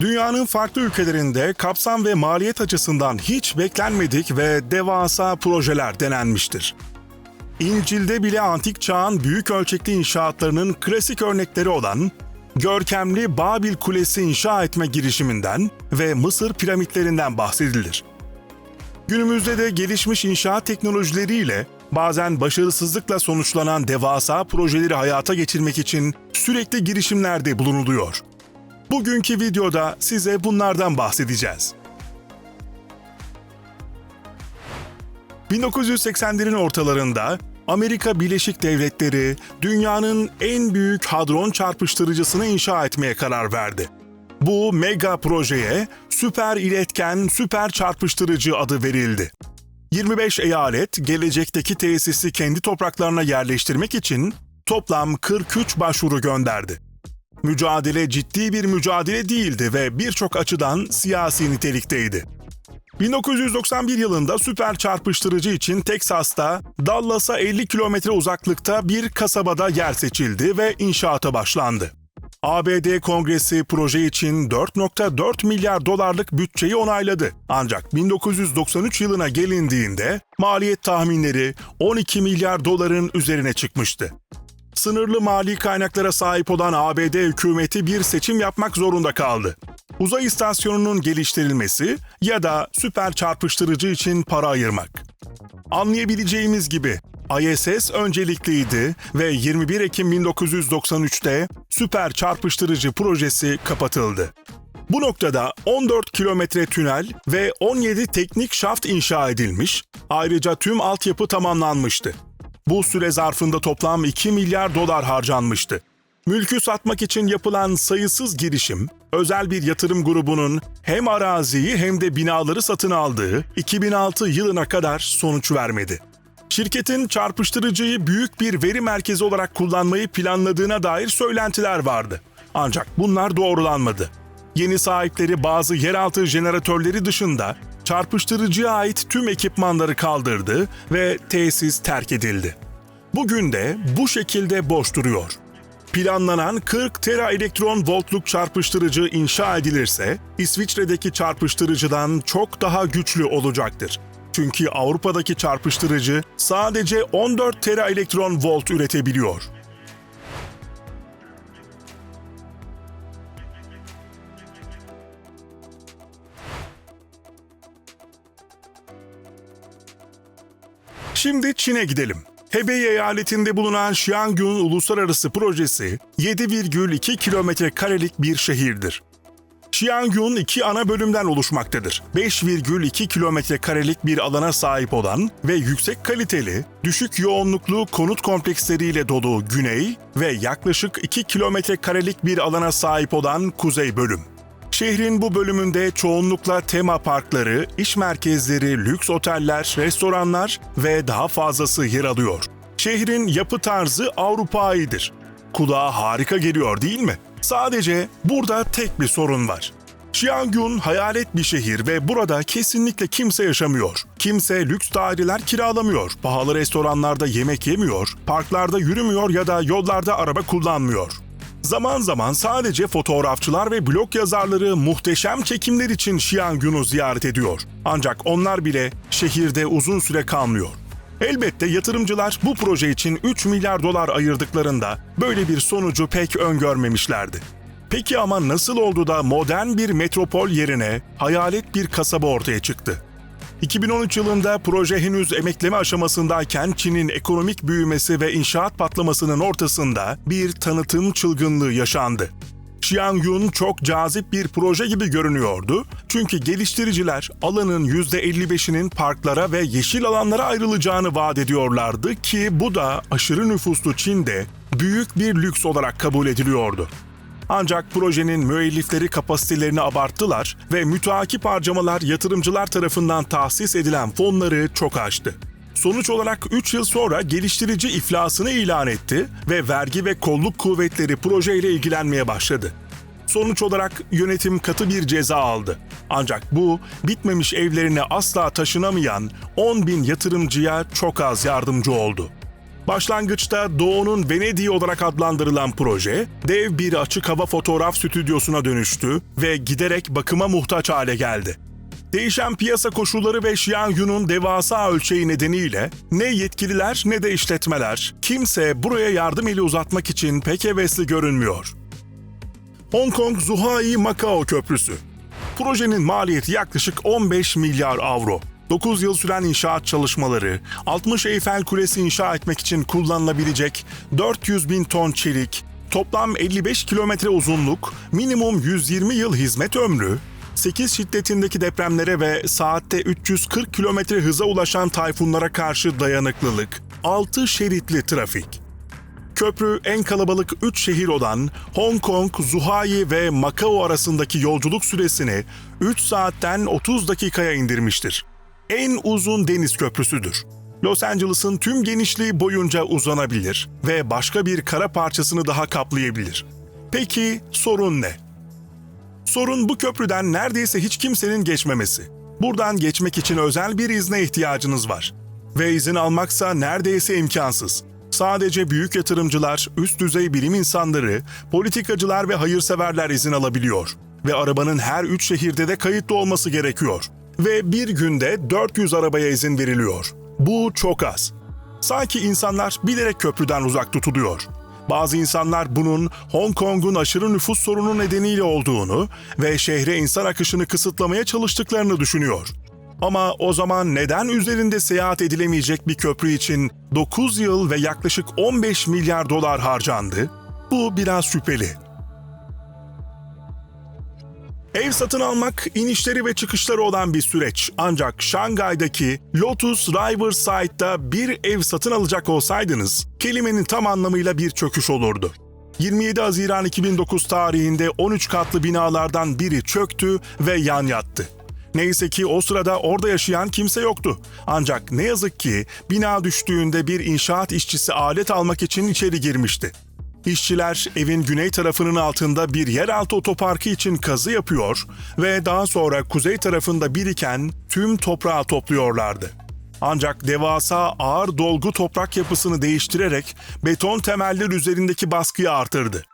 Dünyanın farklı ülkelerinde kapsam ve maliyet açısından hiç beklenmedik ve devasa projeler denenmiştir. İncil'de bile antik çağın büyük ölçekli inşaatlarının klasik örnekleri olan görkemli Babil Kulesi inşa etme girişiminden ve Mısır piramitlerinden bahsedilir. Günümüzde de gelişmiş inşaat teknolojileriyle bazen başarısızlıkla sonuçlanan devasa projeleri hayata geçirmek için sürekli girişimlerde bulunuluyor. Bugünkü videoda size bunlardan bahsedeceğiz. 1980'lerin ortalarında Amerika Birleşik Devletleri dünyanın en büyük hadron çarpıştırıcısını inşa etmeye karar verdi. Bu mega projeye süper iletken süper çarpıştırıcı adı verildi. 25 eyalet gelecekteki tesisi kendi topraklarına yerleştirmek için toplam 43 başvuru gönderdi. Mücadele ciddi bir mücadele değildi ve birçok açıdan siyasi nitelikteydi. 1991 yılında süper çarpıştırıcı için Teksas'ta Dallas'a 50 kilometre uzaklıkta bir kasabada yer seçildi ve inşaata başlandı. ABD Kongresi proje için 4.4 milyar dolarlık bütçeyi onayladı. Ancak 1993 yılına gelindiğinde maliyet tahminleri 12 milyar doların üzerine çıkmıştı. Sınırlı mali kaynaklara sahip olan ABD hükümeti bir seçim yapmak zorunda kaldı. Uzay istasyonunun geliştirilmesi ya da süper çarpıştırıcı için para ayırmak. Anlayabileceğimiz gibi ISS öncelikliydi ve 21 Ekim 1993'te süper çarpıştırıcı projesi kapatıldı. Bu noktada 14 kilometre tünel ve 17 teknik şaft inşa edilmiş, ayrıca tüm altyapı tamamlanmıştı. Bu süre zarfında toplam 2 milyar dolar harcanmıştı. Mülkü satmak için yapılan sayısız girişim, özel bir yatırım grubunun hem araziyi hem de binaları satın aldığı 2006 yılına kadar sonuç vermedi. Şirketin çarpıştırıcıyı büyük bir veri merkezi olarak kullanmayı planladığına dair söylentiler vardı. Ancak bunlar doğrulanmadı. Yeni sahipleri bazı yeraltı jeneratörleri dışında çarpıştırıcıya ait tüm ekipmanları kaldırdı ve tesis terk edildi. Bugün de bu şekilde boş duruyor. Planlanan 40 tera elektron voltluk çarpıştırıcı inşa edilirse İsviçre'deki çarpıştırıcıdan çok daha güçlü olacaktır. Çünkü Avrupa'daki çarpıştırıcı sadece 14 tera elektron volt üretebiliyor. Şimdi Çin'e gidelim. Hebei eyaletinde bulunan Xiangyun Uluslararası Projesi 7,2 kilometre karelik bir şehirdir. Xiangyun iki ana bölümden oluşmaktadır. 5,2 kilometre karelik bir alana sahip olan ve yüksek kaliteli, düşük yoğunluklu konut kompleksleriyle dolu güney ve yaklaşık 2 kilometre karelik bir alana sahip olan kuzey bölüm. Şehrin bu bölümünde çoğunlukla tema parkları, iş merkezleri, lüks oteller, restoranlar ve daha fazlası yer alıyor. Şehrin yapı tarzı Avrupa'yıdır. Kulağa harika geliyor değil mi? Sadece burada tek bir sorun var. Xiangyun hayalet bir şehir ve burada kesinlikle kimse yaşamıyor. Kimse lüks daireler kiralamıyor, pahalı restoranlarda yemek yemiyor, parklarda yürümüyor ya da yollarda araba kullanmıyor. Zaman zaman sadece fotoğrafçılar ve blog yazarları muhteşem çekimler için Xiangyun'u ziyaret ediyor. Ancak onlar bile şehirde uzun süre kalmıyor. Elbette yatırımcılar bu proje için 3 milyar dolar ayırdıklarında böyle bir sonucu pek öngörmemişlerdi. Peki ama nasıl oldu da modern bir metropol yerine hayalet bir kasaba ortaya çıktı? 2013 yılında proje henüz emekleme aşamasındayken Çin'in ekonomik büyümesi ve inşaat patlamasının ortasında bir tanıtım çılgınlığı yaşandı. Xiangyun çok cazip bir proje gibi görünüyordu çünkü geliştiriciler alanın %55'inin parklara ve yeşil alanlara ayrılacağını vaat ediyorlardı ki bu da aşırı nüfuslu Çin'de büyük bir lüks olarak kabul ediliyordu. Ancak projenin müellifleri kapasitelerini abarttılar ve müteakip harcamalar yatırımcılar tarafından tahsis edilen fonları çok aştı. Sonuç olarak 3 yıl sonra geliştirici iflasını ilan etti ve vergi ve kolluk kuvvetleri projeyle ilgilenmeye başladı. Sonuç olarak yönetim katı bir ceza aldı. Ancak bu bitmemiş evlerine asla taşınamayan 10 bin yatırımcıya çok az yardımcı oldu. Başlangıçta Doğu'nun Venedik'i olarak adlandırılan proje, dev bir açık hava fotoğraf stüdyosuna dönüştü ve giderek bakıma muhtaç hale geldi. Değişen piyasa koşulları ve Xianyun'un devasa ölçeği nedeniyle ne yetkililer ne de işletmeler kimse buraya yardım eli uzatmak için pek hevesli görünmüyor. Hong Kong Zhuhai Macao Köprüsü Projenin maliyeti yaklaşık 15 milyar avro. 9 yıl süren inşaat çalışmaları, 60 Eyfel Kulesi inşa etmek için kullanılabilecek 400 bin ton çelik, toplam 55 kilometre uzunluk, minimum 120 yıl hizmet ömrü, 8 şiddetindeki depremlere ve saatte 340 kilometre hıza ulaşan tayfunlara karşı dayanıklılık, 6 şeritli trafik. Köprü en kalabalık 3 şehir olan Hong Kong, Zhuhai ve Macao arasındaki yolculuk süresini 3 saatten 30 dakikaya indirmiştir. En uzun deniz köprüsüdür. Los Angeles'ın tüm genişliği boyunca uzanabilir ve başka bir kara parçasını daha kaplayabilir. Peki sorun ne? Sorun bu köprüden neredeyse hiç kimsenin geçmemesi. Buradan geçmek için özel bir izne ihtiyacınız var. Ve izin almaksa neredeyse imkansız. Sadece büyük yatırımcılar, üst düzey bilim insanları, politikacılar ve hayırseverler izin alabiliyor. Ve arabanın her üç şehirde de kayıtlı olması gerekiyor. Ve bir günde 400 arabaya izin veriliyor. Bu çok az. Sanki insanlar bilerek köprüden uzak tutuluyor. Bazı insanlar bunun Hong Kong'un aşırı nüfus sorunu nedeniyle olduğunu ve şehre insan akışını kısıtlamaya çalıştıklarını düşünüyor. Ama o zaman neden üzerinde seyahat edilemeyecek bir köprü için 9 yıl ve yaklaşık 15 milyar dolar harcandı? Bu biraz şüpheli. Ev satın almak inişleri ve çıkışları olan bir süreç. Ancak Şangay'daki Lotus Riverside'da bir ev satın alacak olsaydınız, kelimenin tam anlamıyla bir çöküş olurdu. 27 Haziran 2009 tarihinde 13 katlı binalardan biri çöktü ve yan yattı. Neyse ki o sırada orada yaşayan kimse yoktu. Ancak ne yazık ki bina düştüğünde bir inşaat işçisi alet almak için içeri girmişti. İşçiler evin güney tarafının altında bir yeraltı otoparkı için kazı yapıyor ve daha sonra kuzey tarafında biriken tüm toprağı topluyorlardı. Ancak devasa ağır dolgu toprak yapısını değiştirerek beton temeller üzerindeki baskıyı artırdı.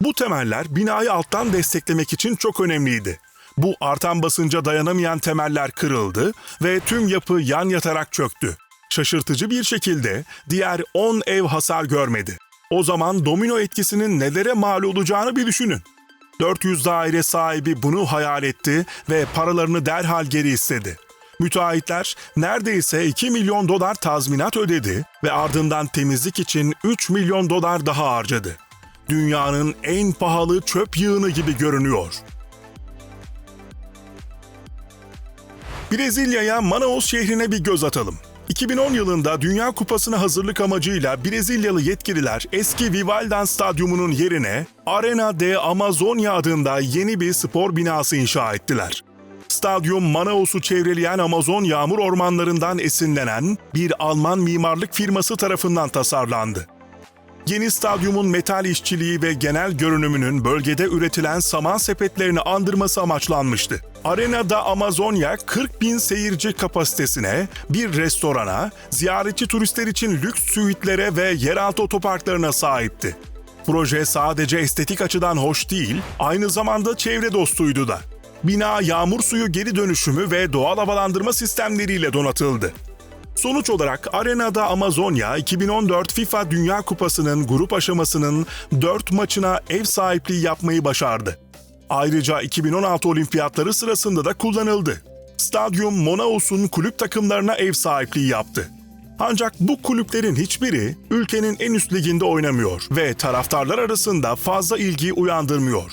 Bu temeller binayı alttan desteklemek için çok önemliydi. Bu artan basınca dayanamayan temeller kırıldı ve tüm yapı yan yatarak çöktü. Şaşırtıcı bir şekilde diğer 10 ev hasar görmedi. O zaman domino etkisinin nelere mal olacağını bir düşünün. 400 daire sahibi bunu hayal etti ve paralarını derhal geri istedi. Müteahhitler neredeyse 2 milyon dolar tazminat ödedi ve ardından temizlik için 3 milyon dolar daha harcadı. Dünyanın en pahalı çöp yığını gibi görünüyor. Brezilya'ya Manaus şehrine bir göz atalım. 2010 yılında Dünya Kupası'na hazırlık amacıyla Brezilyalı yetkililer eski Vivaldan Stadyumu'nun yerine Arena de Amazonia adında yeni bir spor binası inşa ettiler. Stadyum Manaus'u çevreleyen Amazon yağmur ormanlarından esinlenen bir Alman mimarlık firması tarafından tasarlandı. Yeni stadyumun metal işçiliği ve genel görünümünün bölgede üretilen saman sepetlerini andırması amaçlanmıştı. Arenada Amazonya 40 bin seyirci kapasitesine, bir restorana, ziyaretçi turistler için lüks suitlere ve yeraltı otoparklarına sahipti. Proje sadece estetik açıdan hoş değil, aynı zamanda çevre dostuydu da. Bina yağmur suyu geri dönüşümü ve doğal havalandırma sistemleriyle donatıldı. Sonuç olarak Arena'da Amazonya 2014 FIFA Dünya Kupası'nın grup aşamasının 4 maçına ev sahipliği yapmayı başardı. Ayrıca 2016 olimpiyatları sırasında da kullanıldı. Stadyum Monaos'un kulüp takımlarına ev sahipliği yaptı. Ancak bu kulüplerin hiçbiri ülkenin en üst liginde oynamıyor ve taraftarlar arasında fazla ilgi uyandırmıyor.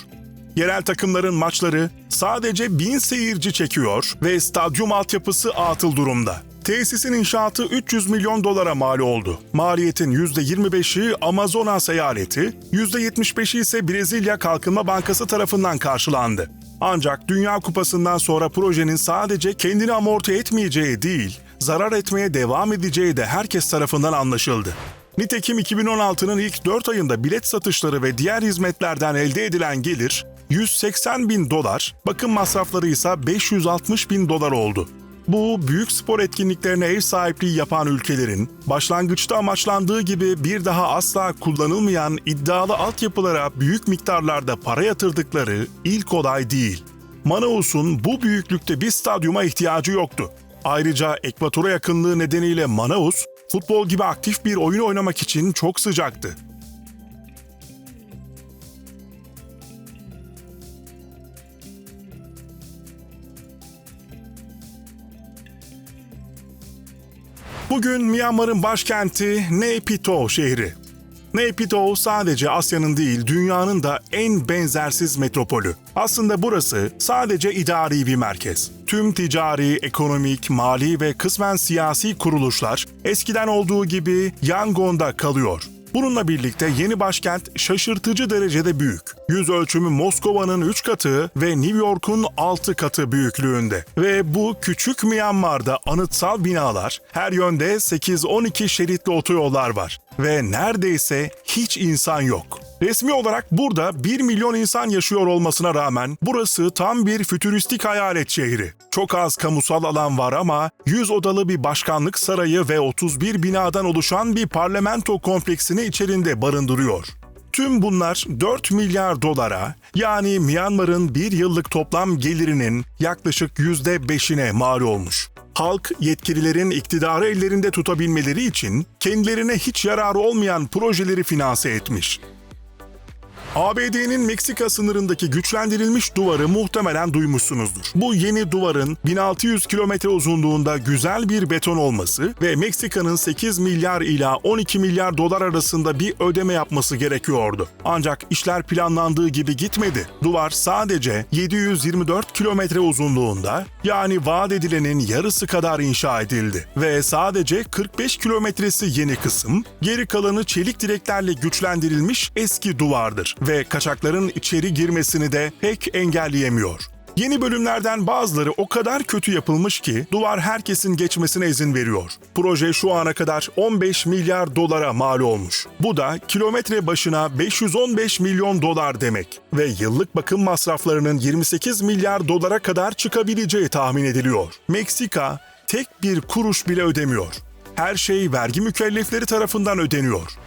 Yerel takımların maçları sadece bin seyirci çekiyor ve stadyum altyapısı atıl durumda. Tesisin inşaatı 300 milyon dolara mal oldu. Maliyetin %25'i Amazonas eyaleti, %75'i ise Brezilya Kalkınma Bankası tarafından karşılandı. Ancak Dünya Kupası'ndan sonra projenin sadece kendini amorti etmeyeceği değil, zarar etmeye devam edeceği de herkes tarafından anlaşıldı. Nitekim 2016'nın ilk 4 ayında bilet satışları ve diğer hizmetlerden elde edilen gelir 180 bin dolar, bakım masrafları ise 560 bin dolar oldu. Bu büyük spor etkinliklerine ev sahipliği yapan ülkelerin başlangıçta amaçlandığı gibi bir daha asla kullanılmayan iddialı altyapılara büyük miktarlarda para yatırdıkları ilk olay değil. Manaus'un bu büyüklükte bir stadyuma ihtiyacı yoktu. Ayrıca ekvatora yakınlığı nedeniyle Manaus, futbol gibi aktif bir oyun oynamak için çok sıcaktı. Bugün Myanmar'ın başkenti Naypyidaw şehri. Naypyidaw sadece Asya'nın değil dünyanın da en benzersiz metropolü. Aslında burası sadece idari bir merkez. Tüm ticari, ekonomik, mali ve kısmen siyasi kuruluşlar eskiden olduğu gibi Yangon'da kalıyor. Bununla birlikte yeni başkent şaşırtıcı derecede büyük. Yüz ölçümü Moskova'nın 3 katı ve New York'un 6 katı büyüklüğünde. Ve bu küçük Myanmar'da anıtsal binalar, her yönde 8-12 şeritli otoyollar var. Ve neredeyse hiç insan yok. Resmi olarak burada 1 milyon insan yaşıyor olmasına rağmen burası tam bir fütüristik hayalet şehri. Çok az kamusal alan var ama 100 odalı bir başkanlık sarayı ve 31 binadan oluşan bir parlamento kompleksini içerinde barındırıyor. Tüm bunlar 4 milyar dolara yani Myanmar'ın bir yıllık toplam gelirinin yaklaşık %5'ine mal olmuş. Halk yetkililerin iktidarı ellerinde tutabilmeleri için kendilerine hiç yararı olmayan projeleri finanse etmiş. ABD'nin Meksika sınırındaki güçlendirilmiş duvarı muhtemelen duymuşsunuzdur. Bu yeni duvarın 1600 kilometre uzunluğunda güzel bir beton olması ve Meksika'nın 8 milyar ila 12 milyar dolar arasında bir ödeme yapması gerekiyordu. Ancak işler planlandığı gibi gitmedi. Duvar sadece 724 kilometre uzunluğunda yani vaat edilenin yarısı kadar inşa edildi ve sadece 45 kilometresi yeni kısım, geri kalanı çelik direklerle güçlendirilmiş eski duvardır ve kaçakların içeri girmesini de pek engelleyemiyor. Yeni bölümlerden bazıları o kadar kötü yapılmış ki duvar herkesin geçmesine izin veriyor. Proje şu ana kadar 15 milyar dolara mal olmuş. Bu da kilometre başına 515 milyon dolar demek ve yıllık bakım masraflarının 28 milyar dolara kadar çıkabileceği tahmin ediliyor. Meksika tek bir kuruş bile ödemiyor. Her şey vergi mükellefleri tarafından ödeniyor.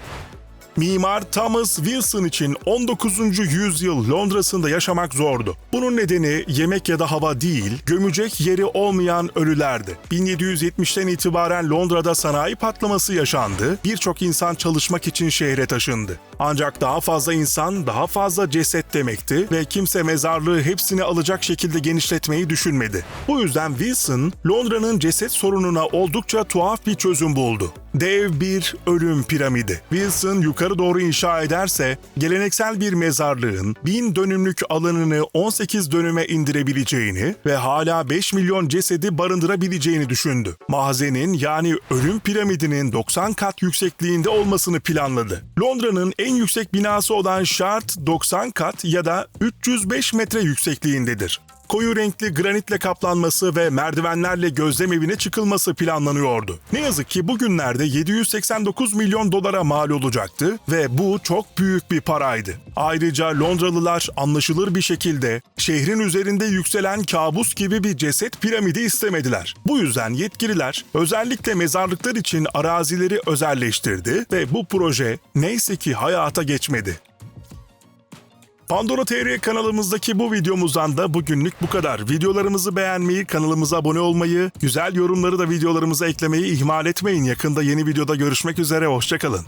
Mimar Thomas Wilson için 19. yüzyıl Londra'sında yaşamak zordu. Bunun nedeni yemek ya da hava değil, gömecek yeri olmayan ölülerdi. 1770'ten itibaren Londra'da sanayi patlaması yaşandı, birçok insan çalışmak için şehre taşındı. Ancak daha fazla insan, daha fazla ceset demekti ve kimse mezarlığı hepsini alacak şekilde genişletmeyi düşünmedi. Bu yüzden Wilson, Londra'nın ceset sorununa oldukça tuhaf bir çözüm buldu. Dev bir ölüm piramidi. Wilson yukarı doğru inşa ederse geleneksel bir mezarlığın 1000 dönümlük alanını 18 dönüme indirebileceğini ve hala 5 milyon cesedi barındırabileceğini düşündü. Mazenin yani ölüm piramidinin 90 kat yüksekliğinde olmasını planladı. Londra'nın en yüksek binası olan Shard 90 kat ya da 305 metre yüksekliğindedir koyu renkli granitle kaplanması ve merdivenlerle gözlem evine çıkılması planlanıyordu. Ne yazık ki bugünlerde 789 milyon dolara mal olacaktı ve bu çok büyük bir paraydı. Ayrıca Londralılar anlaşılır bir şekilde şehrin üzerinde yükselen kabus gibi bir ceset piramidi istemediler. Bu yüzden yetkililer özellikle mezarlıklar için arazileri özelleştirdi ve bu proje neyse ki hayata geçmedi. Pandora TR kanalımızdaki bu videomuzdan da bugünlük bu kadar. Videolarımızı beğenmeyi, kanalımıza abone olmayı, güzel yorumları da videolarımıza eklemeyi ihmal etmeyin. Yakında yeni videoda görüşmek üzere, hoşçakalın.